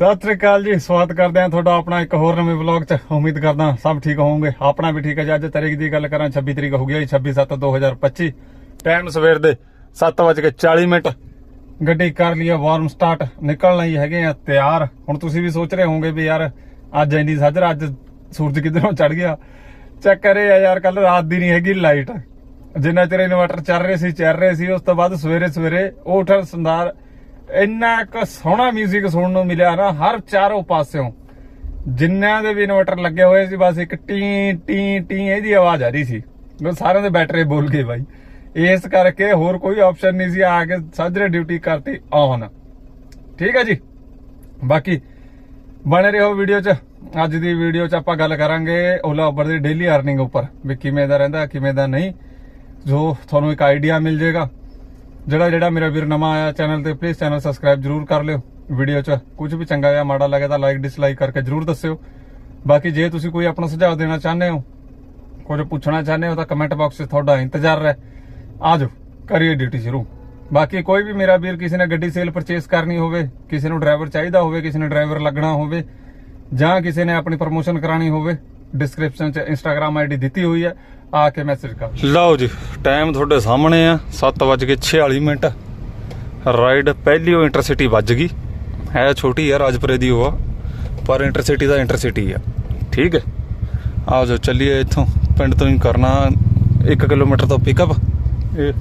ਸਤਿ ਸ੍ਰੀ ਅਕਾਲ ਜੀ, ਸਵਾਗਤ ਕਰਦੇ ਹਾਂ ਤੁਹਾਡਾ ਆਪਣਾ ਇੱਕ ਹੋਰ ਨਵੇਂ ਵਲੌਗ 'ਚ। ਉਮੀਦ ਕਰਦਾ ਸਭ ਠੀਕ ਹੋਵੋਗੇ। ਆਪਣਾ ਵੀ ਠੀਕ ਹੈ ਜੀ। ਅੱਜ ਤਾਰੀਖ ਦੀ ਗੱਲ ਕਰਾਂ 26 ਤਰੀਕ ਹੋ ਗਈ ਹੈ 26/7/2025 ਟਾਈਮ ਸਵੇਰ ਦੇ 7:40 ਮਿੰਟ। ਗੱਡੀ ਕਰ ਲਈ ਵਾਰਮ ਸਟਾਰਟ ਨਿਕਲਣਾ ਹੀ ਹੈਗੇ ਆ ਤਿਆਰ। ਹੁਣ ਤੁਸੀਂ ਵੀ ਸੋਚ ਰਹੇ ਹੋਵੋਗੇ ਵੀ ਯਾਰ, ਅੱਜ ਇੰਨੀ ਸਾਜਰ, ਅੱਜ ਸੂਰਜ ਕਿਧਰੋਂ ਚੜ ਗਿਆ? ਚੈੱਕ ਕਰੇ ਆ ਯਾਰ ਕੱਲ ਰਾਤ ਦੀ ਨਹੀਂ ਹੈਗੀ ਲਾਈਟ ਜਿੰਨਾ ਚਿਰ ਇਨਵਰਟਰ ਚੱਲ ਰਹੇ ਸੀ, ਚੱਲ ਰਹੇ ਸੀ, ਉਸ ਤੋਂ ਬਾਅਦ ਸਵੇਰੇ ਸਵੇਰੇ ਉਠ ਸੰਦਾਰ ਇੰਨਾ ਇੱਕ ਸੋਹਣਾ 뮤직 ਸੁਣਨ ਨੂੰ ਮਿਲਿਆ ਨਾ, ਹਰ ਚਾਰੋਂ ਪਾਸਿਓਂ। ਜਿੰਨਿਆਂ ਦੇ ਵੀ ਇਨਵਰਟਰ ਲੱਗੇ ਹੋਏ ਸੀ, ਬਸ ਇੱਕ ਟੀ ਟੀ ਟੀ, ਇਹਦੀ ਆਵਾਜ਼ ਆ ਰਹੀ ਸੀ। ਉਹ ਸਾਰਿਆਂ ਦੇ ਬੈਟਰੇ ਬੋਲ ਗਏ ਬਾਈ। ਇਸ ਕਰਕੇ ਹੋਰ ਕੋਈ ਆਪਸ਼ਨ ਨਹੀਂ ਸੀ, ਆ ਕੇ ਸਾਜਰੇ ਡਿਊਟੀ ਕਰਤੀ ਔਨ ਠੀਕ ਹੈ ਜੀ? ਬਾਕੀ, ਬਣੇ ਰਹੋ ਵੀਡੀਓ 'ਚ। ਅੱਜ ਦੀ ਵੀਡੀਓ 'ਚ ਆਪਾਂ ਗੱਲ ਕਰਾਂਗੇ ਓਲਾ ਉਬਰ ਦੀ ਡੇਲੀ ਅਰਨਿੰਗ ਉੱਪਰ, ਵੀ ਕਿਵੇਂ ਦਾ ਰਹਿੰਦਾ, ਕਿਵੇਂ ਦਾ ਨਹੀਂ। ਜੋ ਤੁਹਾਨੂੰ ਇੱਕ ਆਈਡੀਆ ਮਿਲ ਜਾਏਗਾ ਜਿਹੜਾ ਜਿਹੜਾ ਮੇਰਾ ਵੀਰ ਨਵਾਂ ਆਇਆ ਚੈਨਲ ਤੇ ਪਲੀਜ਼ ਚੈਨਲ ਸਬਸਕ੍ਰਾਈਬ ਜਰੂਰ ਕਰ ਲਿਓ ਵੀਡੀਓ 'ਚ। ਕੁਝ ਵੀ ਚੰਗਾ ਜਾਂ ਮਾੜਾ ਲੱਗੇ ਤਾਂ ਲਾਈਕ ਡਿਸਲਾਈਕ ਕਰਕੇ ਜਰੂਰ ਦੱਸਿਓ। ਬਾਕੀ ਜੇ ਤੁਸੀਂ ਕੋਈ ਆਪਣਾ ਸੁਝਾਅ ਦੇਣਾ ਚਾਹੁੰਦੇ ਹੋ, ਕੁਝ ਪੁੱਛਣਾ ਚਾਹੁੰਦੇ ਹੋ ਤਾਂ ਕਮੈਂਟ ਬਾਕਸ 'ਚ ਤੁਹਾਡਾ ਇੰਤਜ਼ਾਰ ਹੈ। ਆ ਜਾਓ ਕਰੀਏ ਡਿਊਟੀ ਸ਼ੁਰੂ। ਬਾਕੀ ਕੋਈ ਵੀ ਮੇਰਾ ਵੀਰ ਕਿਸੇ ਨੇ ਗੱਡੀ ਸੇਲ ਪਰਚੇਸ ਕਰਨੀ ਹੋਵੇ, ਕਿਸੇ ਨੂੰ ਡਰਾਈਵਰ ਚਾਹੀਦਾ ਹੋਵੇ, ਕਿਸੇ ਨੇ ਡਰਾਈਵਰ ਲੱਗਣਾ ਹੋਵੇ, ਜਾਂ ਕਿਸੇ ਨੇ ਆਪਣੀ ਪ੍ਰਮੋਸ਼ਨ ਕਰਾਣੀ ਹੋਵੇ ਡਿਸਕ੍ਰਿਪਸ਼ਨ 'ਚ ਇੰਸਟਾਗ੍ਰam ਆਈਡੀ ਦਿੱਤੀ ਹੋਈ ਹੈ। ਆ ਕੇ ਮੈਸੇਜ ਕਰ। ਲਓ ਜੀ ਟਾਈਮ ਤੁਹਾਡੇ ਸਾਹਮਣੇ ਆ 7:46 ਮਿੰਟ। ਰਾਈਡ ਪਹਿਲੀ ਉਹ ਇੰਟਰਸਿਟੀ ਵੱਜ ਗਈ। ਹੈ ਛੋਟੀ ਆ, ਰਾਜਪੁਰੇ ਦੀ ਉਹ ਆ, ਪਰ ਇੰਟਰਸਿਟੀ ਦਾ ਇੰਟਰਸਿਟੀ ਆ। ਠੀਕ ਹੈ? ਆਓ ਜੋ, ਚੱਲੀਏ ਇੱਥੋਂ। ਪਿੰਡ ਤੋਂ ਹੀ ਕਰਨਾ 1 ਕਿਲੋਮੀਟਰ ਤੋਂ ਪਿਕਅਪ ਇਹ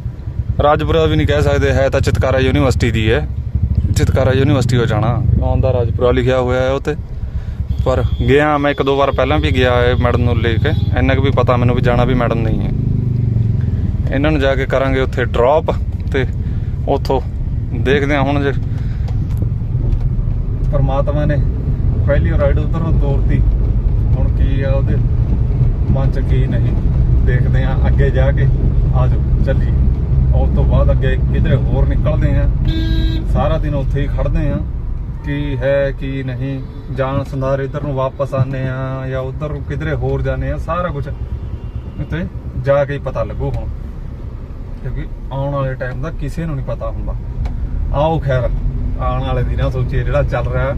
ਰਾਜਪੁਰਾ ਵੀ ਨਹੀਂ ਕਹਿ ਸਕਦੇ, ਹੈ ਤਾਂ ਚਿਤਕਾਰਾ ਯੂਨੀਵਰਸਿਟੀ ਦੀ ਹੈ। ਚਿਤਕਾਰਾ ਯੂਨੀਵਰਸਿਟੀ ਹੋ ਜਾਣਾ। ਆਉਂਦਾ ਰਾਜਪੁਰਾ ਲਿਖਿਆ ਹੋਇਆ ਹੈ ਉੱਤੇ ਪਰ ਗਿਆ ਮੈਂ ਇੱਕ ਦੋ ਵਾਰ ਪਹਿਲਾਂ ਵੀ ਗਿਆ ਹੈ ਮੈਡਮ ਨੂੰ ਲੈ ਕੇ। ਇੰਨਾ ਕੁ ਵੀ ਪਤਾ ਮੈਨੂੰ ਵੀ ਜਾਣਾ ਵੀ ਮੈਡਮ ਨਹੀਂ ਹੈ। ਇਹਨਾਂ ਨੂੰ ਜਾ ਕੇ ਕਰਾਂਗੇ ਉੱਥੇ ਡ੍ਰੌਪ ਤੇ ਉੱਥੋਂ ਦੇਖਦੇ ਹਾਂ ਹੁਣ ਜੇ ਪਰਮਾਤਮਾ ਨੇ ਪਹਿਲੀ ਰਾਈਡ ਉਧਰ ਨੂੰ ਤੋਰਤੀ। ਹੁਣ ਕੀ ਆ ਉਹਦੇ ਮਨ ਚ ਕੀ ਨਹੀਂ। ਦੇਖਦੇ ਹਾਂ ਅੱਗੇ ਜਾ ਕੇ। ਆ ਜਾਓ ਚੱਲੀ ਉਸ ਤੋਂ ਬਾਅਦ ਅੱਗੇ ਕਿਧਰੇ ਹੋਰ ਨਿਕਲਦੇ ਹਾਂ। ਸਾਰਾ ਦਿਨ ਉੱਥੇ ਹੀ ਖੜਦੇ ਹਾਂ। ਕੀ ਹੈ, ਕੀ ਨਹੀਂ। ਜਾਣ ਸੰਦਾਰ ਇਧਰ ਨੂੰ ਵਾਪਸ ਆਨੇ ਆ ਜਾਂ ਉਧਰ ਨੂੰ ਕਿਧਰੇ ਹੋਰ ਜਾਣੇ ਆ ਸਾਰਾ ਕੁਝ ਉੱਤੇ ਜਾ ਕੇ ਹੀ ਪਤਾ ਲੱਗੂ ਹੁਣ। ਕਿਉਂਕਿ ਆਉਣ ਵਾਲੇ ਟਾਈਮ ਦਾ ਕਿਸੇ ਨੂੰ ਨਹੀਂ ਪਤਾ ਹੁੰਦਾ। ਆਓ ਖੈਰ, ਆਉਣ ਵਾਲੇ ਦਿਨਾਂ ਸੋਚੀਏ ਜਿਹੜਾ ਚੱਲ ਰਿਹਾ।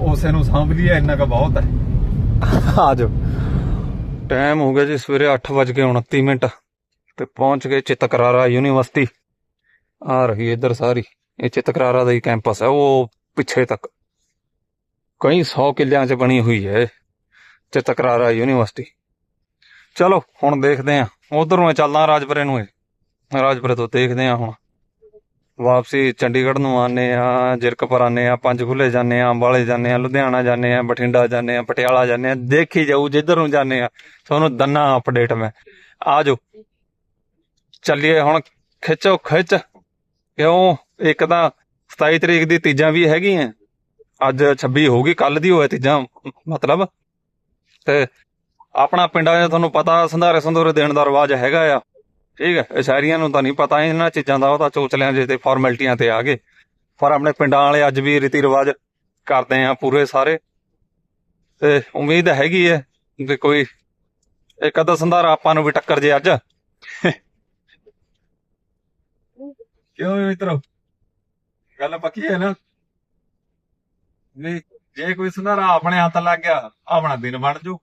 ਉਸੇ ਨੂੰ ਸਾਂਭ ਲਈਏ, ਇੰਨਾ ਕ ਬਹੁਤ ਹੈ। ਆ ਜਾਓ। ਟਾਈਮ ਹੋ ਗਿਆ ਜੀ ਸਵੇਰੇ 8:29 ਮਿੰਟ ਤੇ ਪਹੁੰਚ ਗਏ ਚਿਤਕਰਾਰਾ ਯੂਨੀਵਰਸਿਟੀ। ਆ ਰਹੀ ਇੱਧਰ ਸਾਰੀ। ਇਹ ਚਿਤਕਰਾਰਾ ਦਾ ਹੀ ਕੈਂਪਸ ਹੈ, ਉਹ ਪਿੱਛੇ ਤੱਕ। ਕਈ 100 ਕਿੱਲਿਆਂ 'ਚ ਬਣੀ ਹੋਈ ਹੈ ਚਿਤਕਰਾਰਾ ਯੂਨੀਵਰਸਿਟੀ। ਚਲੋ, ਹੁਣ ਦੇਖਦੇ ਆਂ। ਉਧਰ ਨੂੰ ਚੱਲਦਾ ਰਾਜਪੁਰੇ ਨੂੰ ਰਾਜਪੁਰੇ ਤੋਂ ਦੇਖਦੇ ਆਂ ਹੁਣ। ਵਾਪਸੀ ਚੰਡੀਗੜ੍ਹ ਨੂੰ ਆਨੇ ਆ, ਜਿਰਕਪੁਰ ਆਨੇ ਆ, ਪੰਜਖੁਲੇ ਜਾਂਦੇ ਆ, ਅੰਬਾਲੇ ਜਾਂਦੇ ਆ, ਲੁਧਿਆਣਾ ਜਾਂਦੇ ਆ, ਬਠਿੰਡਾ ਜਾਂਦੇ ਆ, ਪਟਿਆਲਾ ਜਾਂਦੇ ਆ। ਦੇਖੀ ਜਾਊ, ਜਿੱਧਰ ਨੂੰ ਜਾਂਦੇ ਆ। ਤੁਹਾਨੂੰ ਦੰਨਾ ਅਪਡੇਟ ਮੈਂ। ਆ ਜਾਓ ਚੱਲੀਏ ਹੁਣ। ਖਿੱਚੋ, ਖਿੱਚ। ਕਿਉਂ? ਇੱਕ ਤਾਂ 27 ਤਰੀਕ ਦੀ ਤੀਜਾਂ ਵੀ ਹੈਗੀਆਂ। ਅੱਜ 26 ਗਈ ਕੱਲ ਦੀ ਹੋਏ ਤੀਜਾਂ, ਮਤਲਬ। ਤੇ ਆਪਣਾ ਪਿੰਡਾਂ 'ਚ ਤੁਹਾਨੂੰ ਪਤਾ ਸੰਧਾਰੇ ਸੰਧੂਰੇ ਦੇਣ ਦਾ ਰਿਵਾਜ ਹੈਗਾ ਆ। ਠੀਕ ਹੈ ਇਹ ਸ਼ਹਿਰੀਆਂ ਨੂੰ ਤਾਂ ਨਹੀਂ ਪਤਾ, ਇਹਨਾਂ ਚੀਜ਼ਾਂ ਦਾ ਉਹ ਤਾਂ ਚੋਚਲਿਆਂ ਜੇ ਤੇ ਫਾਰਮੈਲਿਟੀਆਂ ਤੇ ਆ ਗਏ। ਪਰ ਆਪਣੇ ਪਿੰਡਾਂ ਵਾਲੇ ਅੱਜ ਵੀ ਰੀਤੀ ਰਿਵਾਜ ਕਰਦੇ ਆ ਪੂਰੇ ਸਾਰੇ। ਤੇ ਉਮੀਦ ਹੈਗੀ ਹੈ ਕਿ ਕੋਈ ਇੱਕ ਅੱਧਾ ਸੰਧਾਰਾ ਆਪਾਂ ਨੂੰ ਵੀ ਟੱਕਰ ਜੇ ਅੱਜ। ਕਿਉਂ ਵੀ ਮਿੱਤਰੋ ਗੱਲ ਪੱਕੀ ਹੈ ਨਾ? ਵੀ ਜੇ ਕੋਈ ਸੰਧਾਰਾ ਆਪਣੇ ਹੱਥ ਲੱਗ ਗਿਆ, ਆਪਣਾ ਦਿਨ ਬਣ ਜੂ।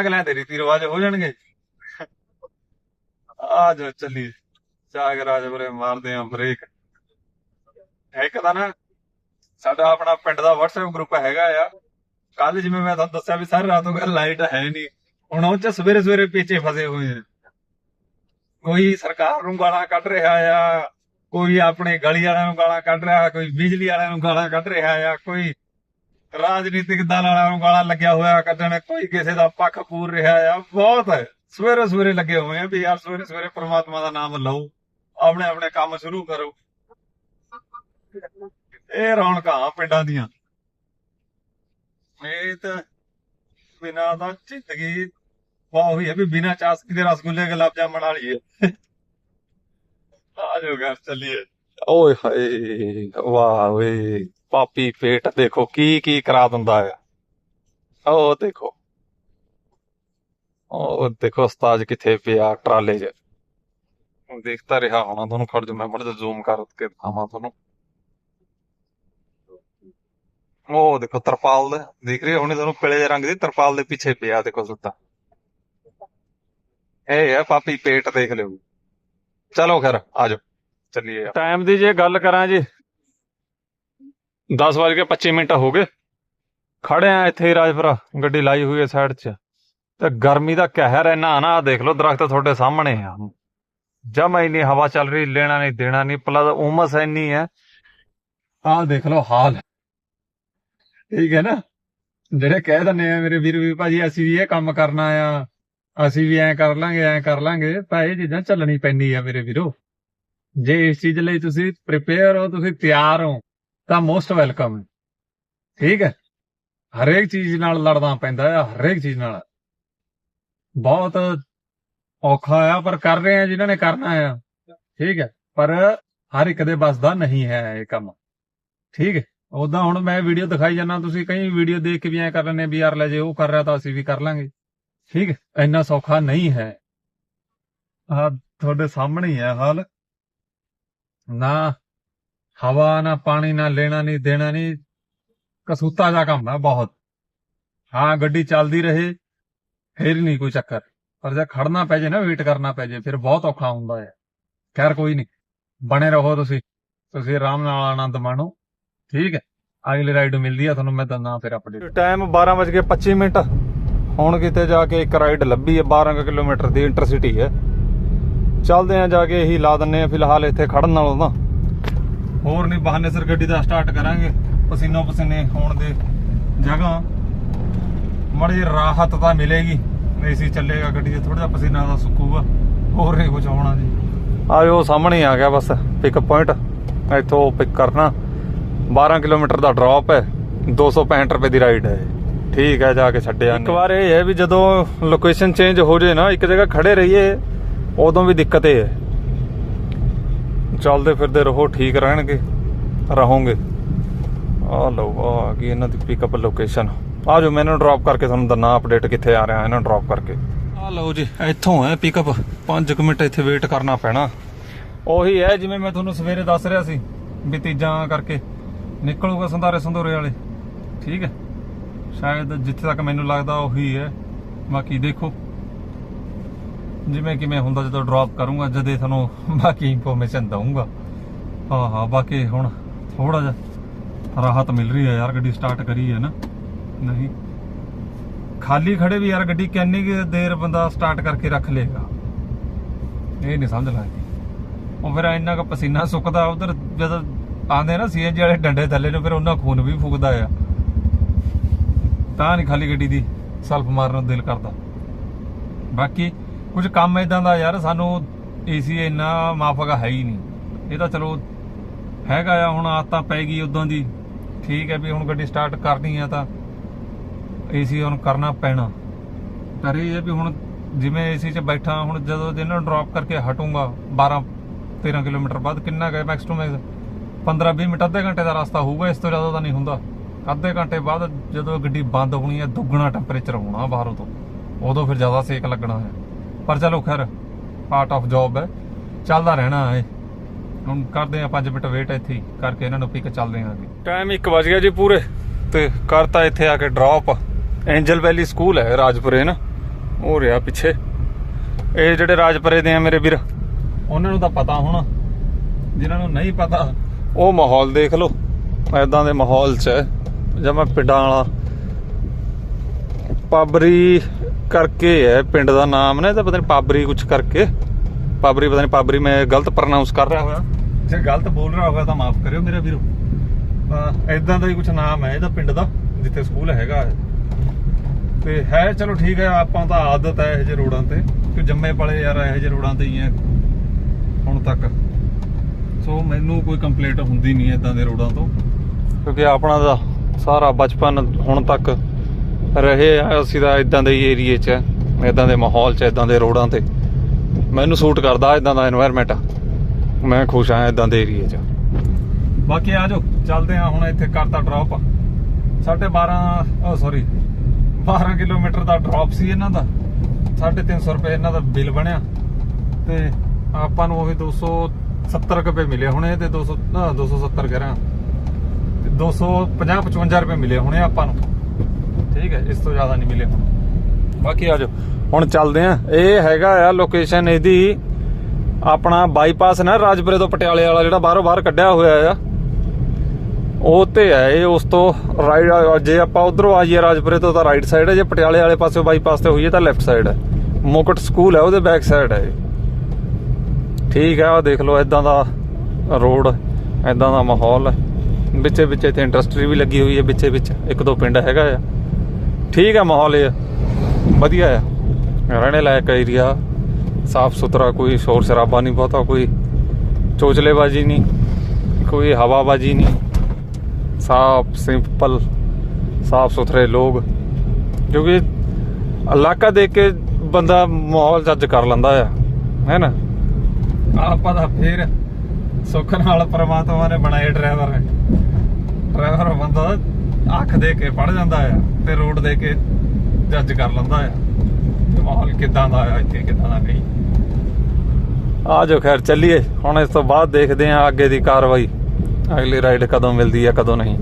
ਅਗਲੇ ਦੇ ਰੀਤੀ ਰਿਵਾਜ ਹੋ ਜਾਣਗੇ। ਆ ਜਾ ਚੱਲੀਏ। ਚਾਗ ਰਾਜਪੁਰੇ ਮਾਰਦੇ ਆਂ ਬ੍ਰੇਕ ਇੱਕ ਤਾਂ ਨਾ, ਸਾਡਾ ਆਪਣਾ ਪਿੰਡ ਦਾ WhatsApp ਗਰੁੱਪ ਹੈਗਾ ਆ। ਕੱਲ ਜਿਵੇਂ ਮੈਂ ਤੁਹਾਨੂੰ ਦੱਸਿਆ ਵੀ ਸਾਰੀ ਰਾਤ ਹੋ ਗਈ ਲਾਈਟ ਹੈ ਨਹੀਂ। ਹੁਣ ਉਹ ਚ ਸਵੇਰੇ ਸਵੇਰੇ ਪੀਛੇ ਫਸੇ ਹੋਏ ਆ। ਕੋਈ ਸਰਕਾਰ ਨੂੰ ਗਾਲਾਂ ਕੱਢ ਰਿਹਾ ਆ। ਕੋਈ ਆਪਣੇ ਗਲੀ ਵਾਲਿਆਂ ਨੂੰ ਗਾਲਾਂ ਕੱਢ ਰਿਹਾ, ਕੋਈ ਬਿਜਲੀ ਵਾਲਿਆਂ ਨੂੰ ਗਾਲਾਂ ਕੱਢ ਰਿਹਾ ਆ, ਕੋਈ ਰਾਜਨੀਤਿਕ ਦਲ ਵਾਲਿਆਂ ਨੂੰ ਗਾਲਾਂ ਲੱਗਿਆ ਹੋਇਆ ਕੱਢਣ, ਕੋਈ ਕਿਸੇ ਦਾ ਪੱਖ ਪੂਰ ਰਿਹਾ ਆ। ਬਹੁਤ ਹੈ ਸਵੇਰੇ ਸਵੇਰੇ ਲੱਗੇ ਹੋਏ ਆ ਵੀ ਯਾਰ ਸਵੇਰੇ ਸਵੇਰੇ ਪ੍ਰਮਾਤਮਾ ਦਾ ਨਾਮ ਲਓ, ਆਪਣੇ ਆਪਣੇ ਕੰਮ ਸ਼ੁਰੂ ਕਰੋ। ਇਹ ਰੌਣਕਾਂ ਪਿੰਡਾਂ ਦੀਆਂ। ਇਹ ਤਾਂ ਬਿਨਾਂ ਤਾਂ ਜ਼ਿੰਦਗੀ ਵਾਹ ਹੋਈ ਹੈ ਵੀ ਬਿਨਾਂ ਚਾਸਕੀ ਦੇ ਰਸਗੁੱਲੇ ਗੁਲਾਬ ਜਾਮਣ ਵਾਲੀ ਹੈ ਆ ਘਰ ਚੱਲੀਏ। ਓਏ ਹਾਏ, ਵਾਹ ਓਏ, ਪਾਪੀ ਪੇਟ ਦੇਖੋ ਕੀ ਕੀ ਕਰਾ ਦਿੰਦਾ ਹੈ ਉਹ ਦੇਖੋ। ਉਹ ਦੇਖੋ ਉਸਤਾਦ ਕਿੱਥੇ ਪਿਆ ਟਰਾਲੇ 'ਚ। ਦੇਖਦਾ ਰਿਹਾ ਹੋਣਾ ਤੁਹਾਨੂੰ ਖੜ ਜਾ ਮੈਂ ਮੜ ਜ਼ੂਮ ਕਰਕੇ ਦਿਖਾਵਾਂ ਤੁਹਾਨੂੰ। ਉਹ ਦੇਖੋ ਤਰਪਾਲ ਦੇ, ਦਿਖ ਰਹੀ ਹੋਣੀ ਤੁਹਾਨੂੰ ਪੀਲੇ ਜਿਹੇ ਰੰਗ ਦੀ ਤਰਪਾਲ ਦੇ ਪਿੱਛੇ ਪਿਆ ਦੇਖੋ ਸੁੱਤਾ ਇਹ ਹੈ ਪਾਪੀ ਪੇਟ ਦੇਖ ਲਿਓ। ਚਲੋ ਖੈਰ ਆਜੋ ਚੱਲੀਏ ਟਾਈਮ ਦੀ ਜੇ ਗੱਲ ਕਰਾਂ ਜੀ 10 ਵਜੇ ਕੇ 25 ਮਿੰਟ ਹੋ ਗਏ। ਖੜੇ ਆ ਇੱਥੇ ਹੀ ਰਾਜਪੁਰਾ, ਗੱਡੀ ਲਾਈ ਹੋਈ ਹੈ ਸਾਈਡ 'ਚ। ਤੇ ਗਰਮੀ ਦਾ ਕਹਿਰ ਇੰਨਾ ਨਾ, ਆਹ ਦੇਖ ਲਓ ਦਰਖਤ ਤੁਹਾਡੇ ਸਾਹਮਣੇ ਆ। ਜਮਾ ਹੀ ਨਹੀਂ, ਹਵਾ ਚੱਲ ਰਹੀ, ਲੈਣਾ ਨਹੀਂ, ਦੇਣਾ ਨਹੀਂ ਪਲੱਸ ਉਮਸ ਇੰਨੀ ਹੈ। ਆਹ ਦੇਖ ਲਓ ਹਾਲ। ਠੀਕ ਹੈ ਨਾ? ਜਿਹੜੇ ਕਹਿ ਦਿੰਦੇ ਆ, ਮੇਰੇ ਵੀਰ ਵੀ ਭਾਜੀ, ਅਸੀਂ ਵੀ ਇਹ ਕੰਮ ਕਰਨਾ ਆ। ਅਸੀਂ ਵੀ ਐਂ ਕਰ ਲਾਂਗੇ, ਐਂ ਕਰ ਲਾਂਗੇ, ਤਾਂ ਇਹ ਚੀਜ਼ਾਂ ਚੱਲਣੀ ਪੈਂਦੀ ਆ ਮੇਰੇ ਵੀਰੋ। ਜੇ ਇਸ ਚੀਜ਼ ਲਈ ਤੁਸੀਂ ਪ੍ਰਿਪੇਅਰ ਹੋ, ਤੁਸੀਂ ਤਿਆਰ ਹੋ, ਤਾਂ ਮੋਸਟ ਵੈਲਕਮ ਠੀਕ ਹੈ? ਹਰੇਕ ਚੀਜ਼ ਨਾਲ ਲੜਨਾ ਪੈਂਦਾ ਆ, ਹਰੇਕ ਚੀਜ਼ ਨਾਲ। ਬਹੁਤ ਔਖਾ ਆ, ਪਰ ਕਰ ਰਹੇ ਆ ਜਿਨ੍ਹਾਂ ਨੇ ਕਰਨਾ ਆ। ਠੀਕ ਹੈ? ਪਰ ਹਰ ਇੱਕ ਦੇ ਬਸ ਦਾ ਨਹੀਂ ਹੈ ਇਹ ਕੰਮ। ਠੀਕ ਹੈ? ਉਦਾਂ ਹੁਣ ਮੈਂ ਵੀਡੀਓ ਦਿਖਾਈ ਜਾਂਦਾ, ਤੁਸੀਂ ਕਈ ਵੀਡੀਓ ਦੇਖ ਕੇ ਵੀ ਐ ਕਰ ਲੈਂਦੇ ਵੀ ਯਾਰ ਲੈ ਜੇ ਉਹ ਕਰ ਰਿਹਾ ਤਾਂ ਅਸੀਂ ਵੀ ਕਰ ਲਾਂਗੇ। ਠੀਕ ਹੈ ਇੰਨਾ ਸੌਖਾ ਨਹੀਂ ਹੈ। ਆ ਤੁਹਾਡੇ ਸਾਹਮਣੇ ਹੀ ਹੈ ਹਾਲ। ਨਾ ਹਵਾ, ਨਾ ਪਾਣੀ, ਨਾ ਲੈਣਾ ਨਹੀਂ, ਦੇਣਾ ਨਹੀਂ। ਕਸੂਤਾ ਜਾ ਕੰਮ ਹੈ ਬਹੁਤ। ਹਾਂ, ਗੱਡੀ ਚੱਲਦੀ ਰਹੇ, ਫਿਰ ਨਹੀਂ ਕੋਈ ਚੱਕਰ। ਪਰ ਜੇ ਖੜਨਾ ਪੈ ਜੇ ਨਾ, ਵੇਟ ਕਰਨਾ ਪੈ ਜੇ, ਫਿਰ ਬਹੁਤ ਔਖਾ ਹੁੰਦਾ ਹੈ। ਖੈਰ, ਕੋਈ ਨਹੀਂ। ਬਣੇ ਰਹੋ ਤੁਸੀਂ। ਤੁਸੀਂ ਆਰਾਮ ਨਾਲ ਆਨੰਦ ਮਾਣੋ। ਠੀਕ ਹੈ। ਅਗਲੀ ਰਾਈਡ ਮਿਲਦੀ ਆ ਤੁਹਾਨੂੰ ਮੈਂ ਦੰਦਾ ਫਿਰ ਅਪਡੇਟ ਟਾਈਮ 12:25 ਮਿੰਟ। ਹੁਣ ਕਿਤੇ ਜਾ ਕੇ ਇੱਕ ਰਾਈਡ ਲੱਭੀ ਹੈ 12 ਕੁ ਕਿਲੋਮੀਟਰ ਦੀ ਇੰਟਰਸਿਟੀ ਹੈ। ਚੱਲਦੇ ਆ ਜਾ ਕੇ ਇਹੀ ਲਾ ਦਿੰਨੇ ਆ ਫਿਲਹਾਲ ਇੱਥੇ ਖੜਨ ਨਾਲੋਂ ਤਾਂ। ਹੋਰ ਨਹੀਂ, ਬਹਾਨੇ ਸਿਰ ਗੱਡੀ ਦਾ ਸਟਾਰਟ ਕਰਾਂਗੇ। ਪਸੀਨੋ ਪਸੀਨੇ ਹੋਣ ਦੇ ਜਗ੍ਹਾ। ਮੜੀ ਰਾਹਤ ਤਾਂ ਮਿਲੇਗੀ। ਏਸੀ ਚੱਲੇਗਾ, ਗੱਡੀ 'ਚ ਥੋੜਾ ਜਿਹਾ ਪਸੀਨਾ ਦਾ ਸੁੱਕੂਗਾ। ਹੋਰ ਨਹੀਂ ਕੁਝ ਹੋਣਾ ਜੀ। ਆਇਓ, ਸਾਹਮਣੇ ਆ ਗਿਆ ਬਸ ਪਿਕਅਪ ਪੁਆਇੰਟ ਇੱਥੋਂ ਪਿਕ ਕਰਨਾ। 12 ਕਿਲੋਮੀਟਰ ਦਾ ਡ੍ਰੌਪ ਹੈ। 265 ਰੁਪਏ ਦੀ ਰਾਈਡ ਹੈ। ਠੀਕ ਹੈ ਜਾ ਕੇ ਛੱਡਿਆ ਇੱਕ ਵਾਰ ਇਹ ਹੈ ਵੀ ਜਦੋਂ ਲੋਕੇਸ਼ਨ ਚੇਂਜ ਹੋ ਜੇ ਨਾ ਇੱਕ ਜਗ੍ਹਾ ਖੜੇ ਰਹੀਏ ਉਦੋਂ ਵੀ ਦਿੱਕਤ ਇਹ ਹੈ। ਚੱਲਦੇ ਫਿਰਦੇ ਰਹੋ ਠੀਕ ਰਹਿਣਗੇ ਰਹੋਗੇ। ਆ ਲਓ ਆ ਗਈ ਇਹਨਾਂ ਦੀ ਪਿਕਅਪ ਲੋਕੇਸ਼ਨ ਆ ਜੋ ਮੈਨੂੰ ਡ੍ਰੌਪ ਕਰਕੇ ਤੁਹਾਨੂੰ ਦੰਨਾ ਅਪਡੇਟ ਕਿੱਥੇ ਆ ਰਿਹਾ ਇਹਨਾਂ ਡ੍ਰੌਪ ਕਰਕੇ। ਆ ਲਓ ਜੀ ਇੱਥੋਂ ਹੈ ਪਿਕਅਪ 5 ਮਿੰਟ ਇੱਥੇ ਵੇਟ ਕਰਨਾ ਪੈਣਾ। ਉਹੀ ਹੈ ਜਿਵੇਂ ਮੈਂ ਤੁਹਾਨੂੰ ਸਵੇਰੇ ਦੱਸ ਰਿਹਾ ਸੀ ਵੀ ਤੀਜਾਂ ਕਰਕੇ। ਨਿਕਲੂਗਾ ਸੰਧਾਰੇ ਸੰਧੋਰੇ ਵਾਲੇ। ਠੀਕ ਹੈ। ਸ਼ਾਇਦ ਜਿੱਥੇ ਤੱਕ ਮੈਨੂੰ ਲੱਗਦਾ ਉਹੀ ਹੈ। ਬਾਕੀ ਦੇਖੋ। ਜਿਵੇਂ ਕਿ ਮੈਂ ਹੁੰਦਾ ਜਦੋਂ ਡ੍ਰੌਪ ਕਰੂੰਗਾ, ਜਦੇ ਤੁਹਾਨੂੰ ਬਾਕੀ ਇਨਫੋਰਮੇਸ਼ਨ ਦਊਂਗਾ। ਹਾਂ ਹਾਂ, ਬਾਕੀ ਹੁਣ ਥੋੜਾ ਜਿਹਾ ਰਾਹਤ ਮਿਲ ਰਹੀ ਹੈ ਯਾਰ, ਗੱਡੀ ਸਟਾਰਟ ਕਰੀ ਹੈ ਨਾ। ਨਹੀਂ। ਖਾਲੀ ਖੜੇ ਵੀ ਯਾਰ ਗੱਡੀ ਕਿੰਨੀ ਕੁ ਦੇਰ ਬੰਦਾ ਸਟਾਰਟ ਕਰਕੇ ਰੱਖ ਲੇਗਾ ਇਹ ਨਹੀਂ ਸਮਝ ਲੱਗਦੀ। ਉਹ ਫਿਰ ਇੰਨਾ ਕੁ ਪਸੀਨਾ ਸੁੱਕਦਾ, ਉਧਰ ਜਦੋਂ ਆਂਦੇ ਨਾ ਸੀਐਨਜੀ ਵਾਲੇ ਡੰਡੇ ਥੱਲੇ ਨੂੰ, ਫਿਰ ਉਹਨਾਂ ਖੂਨ ਵੀ ਫੁਕਦਾ ਆ। ਤਾਂ ਨਹੀਂ ਖਾਲੀ ਗੱਡੀ ਦੀ ਸਲਫ ਮਾਰਨ ਨੂੰ ਦਿਲ ਕਰਦਾ। ਬਾਕੀ ਕੁਝ ਕੰਮ ਇਦਾਂ ਦਾ ਯਾਰ, ਸਾਨੂੰ ਏਸੀ ਇੰਨਾ ਮਾਫਕਾ ਹੈ ਹੀ ਨਹੀਂ। ਇਹ ਤਾਂ ਚਲੋ ਹੈਗਾ ਆ, ਹੁਣ ਆਦਤਾਂ ਪੈ ਗਈ ਉਦੋਂ ਦੀ। ਠੀਕ ਹੈ ਵੀ ਹੁਣ ਗੱਡੀ ਸਟਾਰਟ ਕਰਨੀ ਆ ਤਾਂ ਏਸੀ ਹੁਣ ਕਰਨਾ ਪੈਣਾ। ਪਰ ਇਹ ਹੈ ਵੀ ਹੁਣ ਜਿਵੇਂ ਏਸੀ 'ਚ ਬੈਠਾ, ਹੁਣ ਜਦੋਂ ਇਹਨਾਂ ਨੂੰ ਡ੍ਰੌਪ ਕਰਕੇ ਹਟੂੰਗਾ 12 13 ਕਿਲੋਮੀਟਰ ਬਾਅਦ ਕਿੰਨਾ ਗਏ ਮੈਕਸ ਟੂ ਮੈਕਸ 15 20 ਮਿੰਟ, ਅੱਧੇ ਘੰਟੇ ਦਾ ਰਸਤਾ ਹੋਊਗਾ, ਇਸ ਤੋਂ ਜ਼ਿਆਦਾ ਤਾਂ ਨਹੀਂ ਹੁੰਦਾ। ਅੱਧੇ ਘੰਟੇ ਬਾਅਦ ਜਦੋਂ ਗੱਡੀ ਬੰਦ ਹੋਣੀ ਹੈ ਦੁੱਗਣਾ ਟੈਂਪਰੇਚਰ ਹੋਣਾ ਬਾਹਰੋਂ ਤੋਂ ਉਦੋਂ ਫਿਰ ਜ਼ਿਆਦਾ ਸੇਕ ਲੱਗਣਾ ਹੈ। ਪਰ ਚਲੋ ਖੈਰ ਪਾਰਟ ਆਫ ਜੌਬ ਹੈ। ਚੱਲਦਾ ਰਹਿਣਾ ਹੈ। ਹੁਣ ਕਰਦੇ ਆ 5 ਮਿੰਟ ਵੇਟ ਇੱਥੇ ਹੀ ਕਰਕੇ ਇਹਨਾਂ ਨੂੰ ਪਿਕ ਚੱਲਦੇ ਆਂ ਅੱਗੇ। ਟਾਈਮ 1 ਵਜ ਗਿਆ ਜੀ ਪੂਰੇ। ਤੇ ਕਰਤਾ ਇੱਥੇ ਆ ਕੇ ਡ੍ਰੌਪ ਐਂਜਲ ਵੈਲੀ ਸਕੂਲ ਹੈ ਰਾਜਪੁਰੇ ਨਾ? ਉਹ ਰਿਹਾ ਪਿੱਛੇ। ਇਹ ਜਿਹੜੇ ਰਾਜਪੁਰੇ ਦੇ ਆ ਮੇਰੇ ਵੀਰ। ਉਹਨਾਂ ਨੂੰ ਤਾਂ ਪਤਾ ਹੋਣਾ। ਜਿਨ੍ਹਾਂ ਨੂੰ ਨਹੀਂ ਪਤਾ। ਉਹ ਮਾਹੌਲ ਦੇਖ ਲਓ। ਐਦਾਂ ਦੇ ਮਾਹੌਲ 'ਚ ਜਮਾ ਪਿੰਡਾਂ ਵਾਲਾ। ਪਾਬਰੀ ਕਰਕੇ ਹੈ, ਪਿੰਡ ਦਾ ਨਾਮ ਨਾ ਤਾਂ ਪਤਾ ਨਹੀਂ ਪਾਬਰੀ ਕੁਝ ਕਰਕੇ। ਪਾਬਰੀ ਪਤਾ ਨਹੀਂ ਪਾਬਰੀ ਮੈਂ ਗਲਤ ਪ੍ਰੋਨਾਂਸ ਕਰ ਰਿਹਾ ਹੋਇਆ। ਜੇ ਗਲਤ ਬੋਲ ਰਿਹਾ ਹੋਇਆ ਤਾਂ ਮਾਫ ਕਰਿਓ ਮੇਰਾ ਵੀਰੋ। ਐਦਾਂ ਦਾ ਹੀ ਕੁਝ ਨਾਮ ਹੈ ਇਹਦਾ ਪਿੰਡ ਦਾ, ਜਿੱਥੇ ਸਕੂਲ ਹੈਗਾ ਤੇ ਹੈ, ਚਲੋ ਠੀਕ ਹੈ, ਆਪਾਂ ਤਾਂ ਆਦਤ ਹੈ ਇਹ ਜਿਹੇ ਰੋਡਾਂ ਤੇ, ਕਿ ਜੰਮੇ ਪਲੇ ਯਾਰ ਇਹ ਜਿਹੇ ਰੋਡਾਂ ਤੇ ਹੀ ਹੈ, ਹੁਣ ਤੱਕ। ਸੋ ਮੈਨੂੰ ਕੋਈ ਕੰਪਲੇਂਟ ਹੁੰਦੀ ਨਹੀਂ ਇਦਾਂ ਦੇ ਰੋਡਾਂ ਤੋਂ, ਕਿਉਂਕਿ ਆਪਣਾ ਦਾ ਸਾਰਾ ਬਚਪਨ ਹੁਣ ਤੱਕ ਰਹੇ ਆ। ਅਸੀਂ ਤਾਂ ਇਦਾਂ ਦੇ ਏਰੀਏ 'ਚ ਇਦਾਂ ਦੇ ਮਾਹੌਲ 'ਚ ਇਦਾਂ ਦੇ ਰੋਡਾਂ ਤੇ। ਮੈਨੂੰ ਸੂਟ ਕਰਦਾ ਇਦਾਂ ਦਾ এনवायरमेंट ਮੈਂ ਖੁਸ਼ ਆ ਇਦਾਂ ਦੇ ਏਰੀਏ 'ਚ। ਬਾਕੀ ਆਜੋ ਚੱਲਦੇ ਆ ਹੁਣ ਇੱਥੇ ਕਰਤਾ ਡ੍ਰੌਪ 12.5 ਸੌਰੀ 12 ਕਿਲੋਮੀਟਰ ਦਾ ਡ੍ਰੌਪ ਸੀ ਇਹਨਾਂ ਦਾ। 350 ਰੁਪਏ ਇਹਨਾਂ ਦਾ ਬਿੱਲ ਬਣਿਆ। ਤੇ ਆਪਾਂ ਨੂੰ ਉਹ 270 ਰੁਪਏ ਮਿਲੇ ਹੁਣ ਇਹ ਤੇ 200 270 ਕਹਿ ਰਿਹਾ। 250 55 ਰੁਪਏ ਮਿਲੇ ਹੋਣੇ ਆਪਾਂ ਨੂੰ। ਠੀਕ ਹੈ, ਇਸ ਤੋਂ ਜ਼ਿਆਦਾ ਨਹੀਂ ਮਿਲੇ ਹੁਣ। ਬਾਕੀ ਆ ਜਾਓ। ਹੁਣ ਚੱਲਦੇ ਆ ਇਹ ਹੈਗਾ ਆ ਲੋਕੇਸ਼ਨ ਇਹਦੀ, ਆਪਣਾ ਬਾਈਪਾਸ ਨਾ ਰਾਜਪੁਰੇ ਤੋਂ ਪਟਿਆਲੇ ਵਾਲਾ ਜਿਹੜਾ ਬਾਹਰੋਂ ਬਾਹਰ ਕੱਢਿਆ ਹੋਇਆ ਆ। ਉਹ ਤੇ ਹੈ ਇਹ, ਉਸ ਤੋਂ ਰਾਈਟ ਜੇ ਆਪਾਂ ਉਧਰੋਂ ਆਈਏ ਰਾਜਪੁਰੇ ਤੋਂ ਤਾਂ ਰਾਈਟ ਸਾਈਡ ਹੈ। ਜੇ ਪਟਿਆਲੇ ਵਾਲੇ ਪਾਸੇ ਬਾਈਪਾਸ ਤੇ ਹੋਈਏ ਤਾਂ ਲੈਫਟ ਸਾਈਡ ਹੈ। ਮੁਕਟ ਸਕੂਲ ਹੈ, ਉਹਦੇ ਬੈਕ ਸਾਈਡ ਹੈ ਠੀਕ ਹੈ ਆ ਦੇਖ ਲਓ ਇਦਾਂ ਦਾ ਰੋਡ ਇਦਾਂ ਦਾ ਮਾਹੌਲ ਹੈ। ਵਿੱਚੇ ਵਿੱਚੇ ਤੇ ਇੰਡਸਟਰੀ ਵੀ ਲੱਗੀ ਹੋਈ ਹੈ, ਵਿੱਚੇ ਵਿੱਚ ਇੱਕ ਦੋ ਪਿੰਡ ਹੈਗਾ ਆ। ਠੀਕ ਆ ਮਾਹੌਲ ਇਹ। ਵਧੀਆ ਆ। ਰਹਿਣੇ ਲਾਇਕ ਏਰੀਆ ਸਾਫ਼ ਸੁਥਰਾ, ਕੋਈ ਸ਼ੋਰ ਸ਼ਰਾਬਾ ਨਹੀਂ ਬਹੁਤਾ, ਕੋਈ ਚੋਚਲੇਬਾਜੀ ਨਹੀਂ, ਕੋਈ ਹਵਾਬਾਜੀ ਨਹੀਂ। ਸਾਫ਼ ਸਿੰਪਲ ਸਾਫ਼ ਸੁਥਰੇ ਲੋਕ। ਕਿਉਂਕਿ ਇਲਾਕਾ ਦੇਖ ਕੇ ਬੰਦਾ ਮਾਹੌਲ ਜੱਜ ਕਰ ਲੈਂਦਾ ਆ। ਹੈ ਨਾ? ਆਪਾਂ ਦਾ ਫੇਰ ਸੁੱਖ ਨਾਲ ਪ੍ਰਮਾਤਮਾ ਨੇ ਬਣਾਏ ਡਰਾਈਵਰ। ਨੇ ਡਰਾਈਵਰ ਬੰਦਾ ਅੱਖ ਦੇ ਕੇ ਪੜ ਜਾਂਦਾ ਆ ਤੇ ਰੋਡ ਦੇ ਕੇ ਜੱਜ ਕਰ ਲੈਂਦਾ ਆ ਕਿ ਮਾਹੌਲ ਕਿਦਾਂ ਦਾ ਆ ਇੱਥੇ ਕਿਦਾਂ ਦਾ ਨਹੀਂ। ਆ ਜੋ ਖੈਰ ਚੱਲੀਏ। ਹੁਣ ਇਸ ਤੋਂ ਬਾਅਦ ਦੇਖਦੇ ਆ ਅੱਗੇ ਦੀ ਕਾਰਵਾਈ। ਅਗਲੀ ਰਾਈਡ ਕਦੋਂ ਮਿਲਦੀ ਆ ਕਦੋਂ ਨਹੀਂ।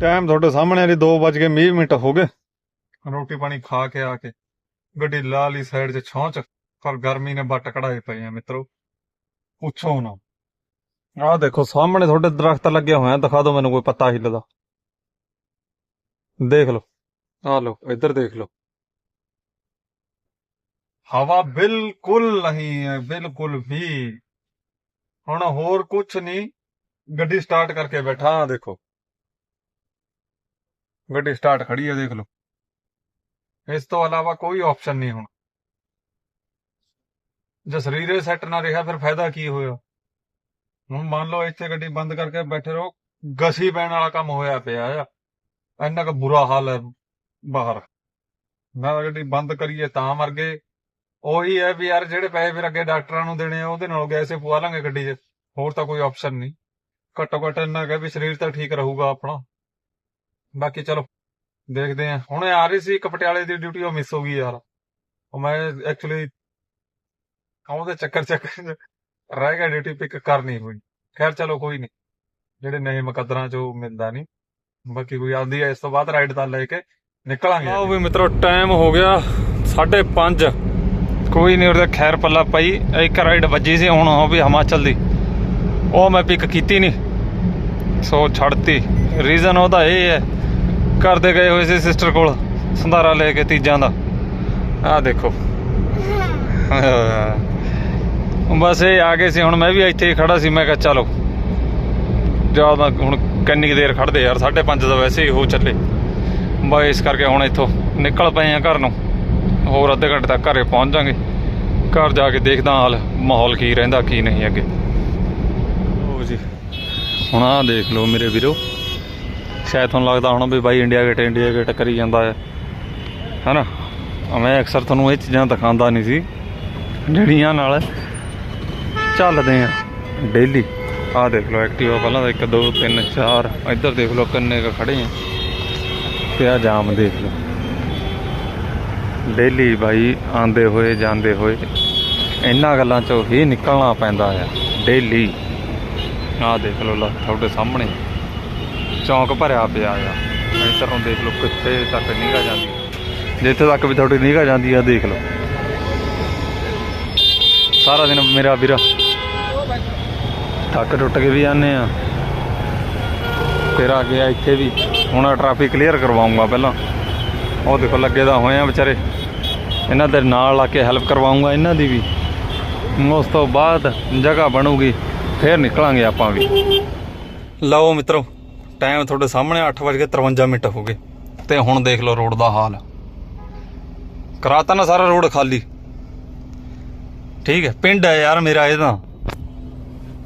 ਟਾਈਮ ਤੁਹਾਡੇ ਸਾਹਮਣੇ ਵਾਲੀ 2:20 ਮਿੰਟ ਹੋ ਗਏ। ਰੋਟੀ ਪਾਣੀ ਖਾ ਕੇ ਆ ਕੇ ਗੱਡੀ ਲਾ ਲਈ ਸਾਈਡ 'ਚ ਛਾਂ 'ਚ ਪਰ ਗਰਮੀ ਨੇ ਬੱਟ ਕਢਾਏ ਪਏ ਆ ਮਿੱਤਰੋ। ਪੁੱਛੋ ਨਾ। ਆਹ ਦੇਖੋ, ਸਾਹਮਣੇ ਤੁਹਾਡੇ ਦਰਖਤ ਲੱਗੇ ਹੋਏ ਆ, ਦਿਖਾ ਦਿਓ ਮੈਨੂੰ ਕੋਈ ਪੱਤਾ ਹਿੱਲਦਾ। ਦੇਖ ਲਓ ਆ ਲਓ, ਇੱਧਰ ਦੇਖ ਲਓ। ਹਵਾ ਬਿਲਕੁਲ ਨਹੀਂ ਹੈ, ਬਿਲਕੁਲ ਵੀ। ਹੁਣ ਹੋਰ ਕੁਝ ਨਹੀਂ, ਗੱਡੀ ਸਟਾਰਟ ਕਰਕੇ ਬੈਠਾ ਆ ਦੇਖੋ। ਗੱਡੀ ਸਟਾਰਟ ਖੜੀ ਹੈ, ਦੇਖ ਲਓ। ਇਸ ਤੋਂ ਇਲਾਵਾ ਕੋਈ ਆਪਸ਼ਨ ਨਹੀਂ ਹੁਣ। ਜੇ ਸਰੀਰੇ ਸੈੱਟ ਨਾ ਰਿਹਾ, ਫਿਰ ਫਾਇਦਾ ਕੀ ਹੋਇਆ? ਹੁਣ ਮੰਨ ਲਓ ਇੱਥੇ ਗੱਡੀ ਬੰਦ ਕਰਕੇ ਬੈਠੇ ਰਹੋ, ਗਸੀ ਪੈਣ ਵਾਲਾ ਕੰਮ ਹੋਇਆ ਪਿਆ ਆ। ਇੰਨਾ ਕੁ ਬੁਰਾ ਹਾਲ ਹੈ ਬਾਹਰ। ਮੈਂ ਗੱਡੀ ਬੰਦ ਕਰੀਏ ਤਾਂ ਮਰ ਗਏ। ਉਹੀ ਹੈ ਵੀ ਯਾਰ ਜਿਹੜੇ ਪੈਸੇ ਫਿਰ ਅੱਗੇ ਡਾਕਟਰਾਂ ਨੂੰ ਦੇਣੇ ਆ, ਉਹਦੇ ਨਾਲ ਗੈਸੇ ਪਵਾ ਲਾਂਗੇ ਗੱਡੀ 'ਚ ਹੋਰ ਤਾਂ ਕੋਈ ਆਪਸ਼ਨ ਨਹੀਂ। ਘੱਟੋ ਘੱਟ ਇੰਨਾ ਕਿ ਵੀ ਸਰੀਰ ਤਾਂ ਠੀਕ ਰਹੂਗਾ ਆਪਣਾ। ਬਾਕੀ ਚਲੋ, ਦੇਖਦੇ ਆ ਹੁਣ ਆ ਰਹੀ ਸੀ ਇੱਕ ਪਟਿਆਲੇ ਦੀ ਡਿਊਟੀ ਉਹ ਮਿਸ ਹੋ ਗਈ ਯਾਰ। ਉਹ ਮੈਂ ਐਕਚੁਅਲੀ ਉਹਦੇ ਚੱਕਰ ਚੱਕਰ ਰਹਿ ਗਿਆ ਡਿਊਟੀ ਪਿਕ ਕਰਨੀ ਹੋਈ। ਖੈਰ ਚਲੋ ਕੋਈ ਨਹੀਂ। ਜਿਹੜੇ ਨਵੇਂ ਮੁਕੱਦਰਾਂ 'ਚ ਉਹ ਮਿਲਦਾ ਨਹੀਂ। ਬਾਕੀ ਕੋਈ ਆਉਂਦੀ ਹੈ ਇਸ ਤੋਂ ਬਾਅਦ ਰਾਈਡ ਤਾਂ ਲੈ ਕੇ ਨਿਕਲਾਂਗੇ। ਆਓ ਵੀ ਮਿੱਤਰੋ ਟਾਈਮ ਹੋ ਗਿਆ 5:30 ਕੋਈ ਨਹੀਂ ਉਹਦੇ ਖੈਰ ਪੱਲਾ ਪਈ। ਇੱਕ ਰਾਈਡ ਵੱਜੀ ਸੀ, ਹੁਣ ਉਹ ਵੀ ਹਿਮਾਚਲ ਦੀ। ਉਹ ਮੈਂ ਪਿਕ ਕੀਤੀ ਨਹੀਂ। ਸੋ ਛੱਡਤੀ। ਰੀਜ਼ਨ ਉਹਦਾ ਇਹ ਹੈ, ਘਰ ਦੇ ਗਏ ਹੋਏ ਸੀ ਸਿਸਟਰ ਕੋਲ, ਸੰਧਾਰਾ ਲੈ ਕੇ ਤੀਜਾਂ ਦਾ। ਆਹ ਦੇਖੋ। ਬਸ ਇਹ ਆ ਗਏ ਸੀ ਹੁਣ ਮੈਂ ਵੀ ਇੱਥੇ ਹੀ ਖੜਾ ਸੀ ਮੈਂ ਕਿਹਾ ਚਲੋ। ਜ਼ਿਆਦਾ ਹੁਣ ਕਿੰਨੀ ਕੁ ਦੇਰ ਖੜਦੇ ਯਾਰ 5:30 ਦਾ ਵੈਸੇ ਹੀ ਹੋ ਚੱਲੇ। ਬਸ ਇਸ ਕਰਕੇ ਹੁਣ ਇੱਥੋਂ ਨਿਕਲ ਪਏ ਆ ਘਰ ਨੂੰ। ਹੋਰ ਅੱਧੇ ਘੰਟੇ ਤੱਕ ਘਰੇ ਪਹੁੰਚ ਜਾਾਂਗੇ। ਘਰ ਜਾ ਕੇ ਦੇਖਦਾ ਹਾਲ ਮਾਹੌਲ ਕੀ ਰਹਿੰਦਾ ਕੀ ਨਹੀਂ ਅੱਗੇ। ਲਓ ਜੀ। ਹੁਣ ਆਹ ਦੇਖ ਲਓ ਮੇਰੇ ਵੀਰੋ। ਸ਼ਾਇਦ ਤੁਹਾਨੂੰ ਲੱਗਦਾ ਹੋਣਾ ਵੀ ਬਾਈ ਇੰਡੀਆ ਗੇਟ ਇੰਡੀਆ ਗੇਟ ਕਰੀ ਜਾਂਦਾ ਹੈ ਹੈਨਾ? ਮੈਂ ਅਕਸਰ ਤੁਹਾਨੂੰ ਇਹ ਚੀਜ਼ਾਂ ਦਿਖਾਉਂਦਾ ਨਹੀਂ ਸੀ। ਜਿਹੜੀਆਂ ਨਾਲ ਚੱਲਦੇ ਆ ਡੇਲੀ। ਆਹ ਦੇਖ ਲਓ ਐਕਟਿਵਾ ਪਹਿਲਾਂ ਤਾਂ 1 2 3 4 ਇੱਧਰ ਦੇਖ ਲਓ ਕਿੰਨੇ ਕ ਖੜੇ ਆ। ਤੇ ਆ ਜਾਮ ਦੇਖ ਲਓ। ਡੇਲੀ ਭਾਈ ਆਂਦੇ ਹੋਏ, ਜਾਂਦੇ ਹੋਏ ਇਹਨਾਂ ਗੱਲਾਂ ਚੋਂ ਹੀ ਨਿਕਲਣਾ ਪੈਂਦਾ ਆ। ਡੇਲੀ। ਆਹ ਦੇਖ ਲਓ ਤੁਹਾਡੇ ਸਾਹਮਣੇ। ਚੌਂਕ ਭਰਿਆ ਪਿਆ ਆ। ਇੱਧਰ ਨੂੰ ਦੇਖ ਲਓ ਕਿੱਥੇ ਤੱਕ ਨਿਗਾ ਜਾਂਦੀ। ਜਿੱਥੇ ਤੱਕ ਵੀ ਤੁਹਾਡੀ ਨਿਗਾ ਜਾਂਦੀ ਆ, ਦੇਖ ਲਓ। ਸਾਰਾ ਦਿਨ ਮੇਰਾ ਵੀਰਾ ਥੱਕ ਟੁੱਟ ਕੇ ਵੀ ਆਨੇ ਆ। ਫਿਰ ਆ ਗਿਆ ਇੱਥੇ ਵੀ। ਹੁਣ ਟ੍ਰੈਫਿਕ ਕਲੀਅਰ ਕਰਵਾਉਂਗਾ ਪਹਿਲਾਂ। ਉਹ ਦੇਖੋ ਲੱਗੇ ਦਾ ਹੋਏ ਆ ਵਿਚਾਰੇ। ਇਹਨਾਂ ਦੇ ਨਾਲ ਆ ਕੇ ਹੈਲਪ ਕਰਵਾਉਂਗਾ ਇਹਨਾਂ ਦੀ ਵੀ। ਉਸ ਤੋਂ ਬਾਅਦ ਜਗ੍ਹਾ ਬਣੂਗੀ, ਫਿਰ ਨਿਕਲਾਂਗੇ ਆਪਾਂ ਵੀ। ਲਓ ਮਿੱਤਰੋ ਟਾਈਮ ਤੁਹਾਡੇ ਸਾਹਮਣੇ 8:53 ਮਿੰਟ ਹੋ ਗਏ। ਤੇ ਹੁਣ ਦੇਖ ਲਓ ਰੋਡ ਦਾ ਹਾਲ। ਕਰਾਤਾ ਨਾ ਸਾਰਾ ਰੋਡ ਖਾਲੀ। ਠੀਕ ਹੈ, ਪਿੰਡ ਹੈ ਯਾਰ ਮੇਰਾ ਇਹ ਤਾਂ।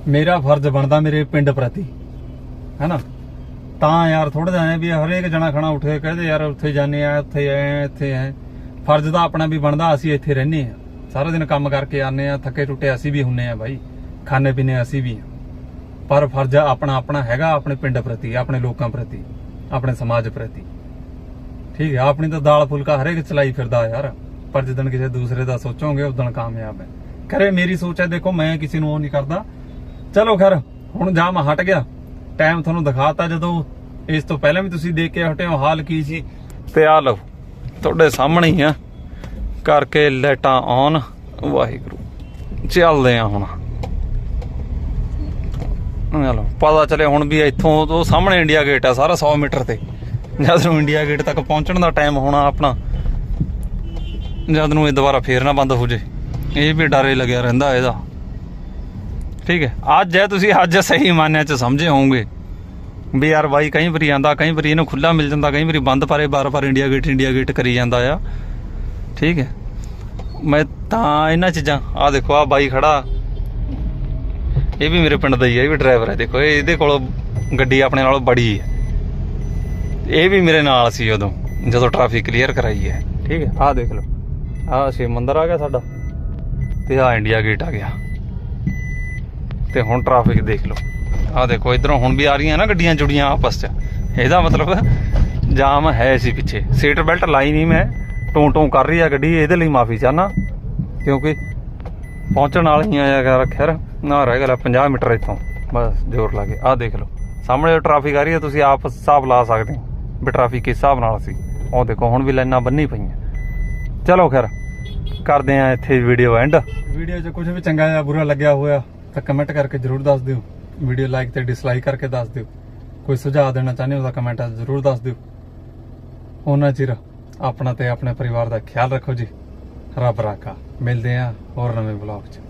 ਮੇਰਾ ਫਰਜ਼ ਬਣਦਾ ਮੇਰੇ ਪਿੰਡ ਪ੍ਰਤੀ। ਹੈਨਾ? ਤਾਂ ਯਾਰ ਥੋੜਾ ਜਿਹਾ ਐਂ ਵੀ ਹਰੇਕ ਜਣਾ ਖਣਾ ਉੱਠੇ ਕਹਦੇ, ਯਾਰ ਉੱਥੇ ਜਾਣੇ ਆ, ਉੱਥੇ ਐ, ਇੱਥੇ ਐ। ਫਰਜ਼ ਤਾਂ ਆਪਣਾ ਵੀ ਬਣਦਾ, ਅਸੀਂ ਇੱਥੇ ਰਹਿੰਦੇ ਆ। ਸਾਰਾ ਦਿਨ ਕੰਮ ਕਰਕੇ ਆਨੇ ਆ, ਥੱਕੇ ਟੁੱਟੇ ਅਸੀਂ ਵੀ ਹੁੰਨੇ ਆ ਬਾਈ। ਖਾਣੇ ਪੀਣੇ ਅਸੀਂ ਵੀ ਆ। ਪਰ ਫਰਜ਼ ਆਪਣਾ ਆਪਣਾ ਹੈਗਾ ਆਪਣੇ ਪਿੰਡ ਪ੍ਰਤੀ, ਆਪਣੇ ਲੋਕਾਂ ਪ੍ਰਤੀ, ਆਪਣੇ ਸਮਾਜ ਪ੍ਰਤੀ। ਠੀਕ ਹੈ, ਆਪਣੀ ਤਾਂ ਦਾਲ ਫੁਲਕਾ ਹਰੇਕ ਚਲਾਈ ਫਿਰਦਾ ਯਾਰ। ਪਰ ਜਦੋਂ ਕਿਸੇ ਦੂਸਰੇ ਦਾ ਸੋਚੋਗੇ, ਉਦੋਂ ਕਾਮਯਾਬ ਹੈ। ਕਰੇ ਮੇਰੀ ਸੋਚ ਹੈ, ਦੇਖੋ ਮੈਂ ਕਿਸੇ ਨੂੰ ਉਹ ਨਹੀਂ ਕਰਦਾ। ਚਲੋ ਖੈਰ, ਹੁਣ ਜਾਮ ਹਟ ਗਿਆ। ਟਾਈਮ ਤੁਹਾਨੂੰ ਦਿਖਾਤਾ ਜਦੋਂ। ਇਸ ਤੋਂ ਪਹਿਲਾਂ ਵੀ ਤੁਸੀਂ ਦੇਖ ਕੇ ਹਟੇ ਹਾਲ ਕੀ ਸੀ? ਤੇ ਆ ਲਓ, ਤੁਹਾਡੇ ਸਾਹਮਣੇ ਹੀ ਆ। ਕਰਕੇ ਲਾਈਟਾਂ ਔਨ ਵਾਹਿਗੁਰੂ। ਚੱਲਦੇ ਆ ਹੁਣ। ਆ ਪਤਾ ਚੱਲੇ ਹੁਣ ਵੀ ਇੱਥੋਂ ਤੋਂ ਸਾਹਮਣੇ ਇੰਡੀਆ ਗੇਟ ਆ, ਸਾਰਾ 100 ਮੀਟਰ ਤੇ। ਜਦ ਨੂੰ ਇੰਡੀਆ ਗੇਟ ਤੱਕ ਪਹੁੰਚਣ ਦਾ ਟਾਈਮ ਹੋਣਾ ਆਪਣਾ, ਜਦ ਨੂੰ ਇਹ ਦੁਬਾਰਾ ਫੇਰ ਨਾ ਬੰਦ ਹੋ ਜੇ। ਇਹ ਵੀ ਡਰੇ ਲੱਗਿਆ ਰਹਿੰਦਾ ਇਹਦਾ। ਠੀਕ ਹੈ। ਅੱਜ ਹੈ, ਤੁਸੀਂ ਅੱਜ ਸਹੀ ਮਾਨਿਆ ਚ ਸਮਝੇ ਹੋਵੋਗੇ। ਵੀ ਯਾਰ ਬਾਈ, ਕਈ ਵਾਰੀ ਆਂਦਾ ਕਈ ਵਾਰੀ ਇਹਨੂੰ ਖੁੱਲਾ ਮਿਲ ਜਾਂਦਾ, ਕਈ ਵਾਰੀ ਬੰਦ ਪਰੇ ਬਾਰ-ਬਾਰ ਇੰਡੀਆ ਗੇਟ ਇੰਡੀਆ ਗੇਟ ਕਰੀ ਜਾਂਦਾ ਆ। ਠੀਕ ਹੈ। ਮੈਂ ਤਾਂ ਇਹਨਾਂ ਚੀਜ਼ਾਂ ਆ ਦੇਖੋ ਆ ਬਾਈ ਖੜਾ। ਇਹ ਵੀ ਮੇਰੇ ਪਿੰਡ ਦਾ ਹੀ ਹੈ, ਇਹ ਵੀ ਡਰਾਈਵਰ ਹੈ। ਦੇਖੋ, ਇਹ ਇਹਦੇ ਕੋਲ ਗੱਡੀ ਆਪਣੇ ਨਾਲੋਂ ਬੜੀ ਹੈ। ਇਹ ਵੀ ਮੇਰੇ ਨਾਲ ਸੀ ਉਦੋਂ, ਜਦੋਂ ਟ੍ਰੈਫਿਕ ਕਲੀਅਰ ਕਰਾਈ ਹੈ। ਠੀਕ ਹੈ। ਆਹ ਦੇਖ ਲਓ। ਆਹ ਸ਼ਿਵ ਮੰਦਰ ਆ ਗਿਆ ਸਾਡਾ। ਤੇ ਆ ਇੰਡੀਆ ਗੇਟ ਆ ਗਿਆ। ਤੇ ਹੁਣ ਟ੍ਰੈਫਿਕ ਦੇਖ ਲਓ। ਆਹ ਦੇਖੋ, ਇਧਰੋਂ ਹੁਣ ਵੀ ਆ ਰਹੀਆਂ ਨਾ ਗੱਡੀਆਂ ਜੁੜੀਆਂ ਆਪਸ 'ਚ। ਇਹਦਾ ਮਤਲਬ ਜਾਮ ਹੈ ਸੀ ਪਿੱਛੇ। ਸੀਟ ਬੈਲਟ ਲਾਈ ਨਹੀਂ ਮੈਂ। ਟੋਂ ਟੋਂ ਕਰ ਰਹੀ ਆ ਗੱਡੀ, ਇਹਦੇ ਲਈ ਮਾਫੀ ਚਾਹਨਾ। ਕਿਉਂਕਿ ਪਹੁੰਚਣ ਵਾਲੀ ਹੀ ਆਇਆ ਕਰ ਖੈਰ, ਨਾ ਰਹਿ ਗਿਆ 50 ਮੀਟਰ ਇੱਥੋਂ। ਬਸ, ਜ਼ੋਰ ਲਾ ਕੇ। ਆਹ ਦੇਖ ਲਓ। ਸਾਹਮਣੇ ਟ੍ਰੈਫਿਕ ਆ ਰਹੀ ਹੈ ਤੁਸੀਂ ਆਪ ਹਿਸਾਬ ਲਾ ਸਕਦੇ ਹੋ ਵੀ ਟ੍ਰੈਫਿਕ ਕਿਸ ਹਿਸਾਬ ਨਾਲ ਸੀ। ਉਹ ਦੇਖੋ, ਹੁਣ ਵੀ ਲਾਈਨਾਂ ਬੰਨੀ ਪਈਆਂ। ਚਲੋ ਖੈਰ, ਕਰਦੇ ਆ ਇੱਥੇ ਵੀਡੀਓ ਐਂਡ ਵੀਡੀਓ 'ਚ ਕੁਝ ਵੀ ਚੰਗਾ ਜਾਂ ਬੁਰਾ ਲੱਗਿਆ ਹੋਇਆ ਤਾਂ ਕਮੈਂਟ ਕਰਕੇ ਜਰੂਰ ਦੱਸ ਦਿਓ। ਵੀਡੀਓ ਲਾਈਕ ਤੇ ਡਿਸਲਾਈਕ ਕਰਕੇ ਦੱਸ ਦਿਓ। ਕੋਈ ਸੁਝਾਅ ਦੇਣਾ ਚਾਹੁੰਦੇ ਹੋ ਤਾਂ ਕਮੈਂਟ 'ਚ ਜਰੂਰ ਦੱਸ ਦਿਓ। ਉਹਨਾਂ ਚਿਰ ਆਪਣਾ ਤੇ ਆਪਣੇ ਪਰਿਵਾਰ ਦਾ ਖਿਆਲ ਰੱਖੋ ਜੀ। ਰੱਬ ਰਾਖਾ। ਮਿਲਦੇ ਆ ਹੋਰ ਨਵੇਂ ਵਲੌਗ 'ਚ।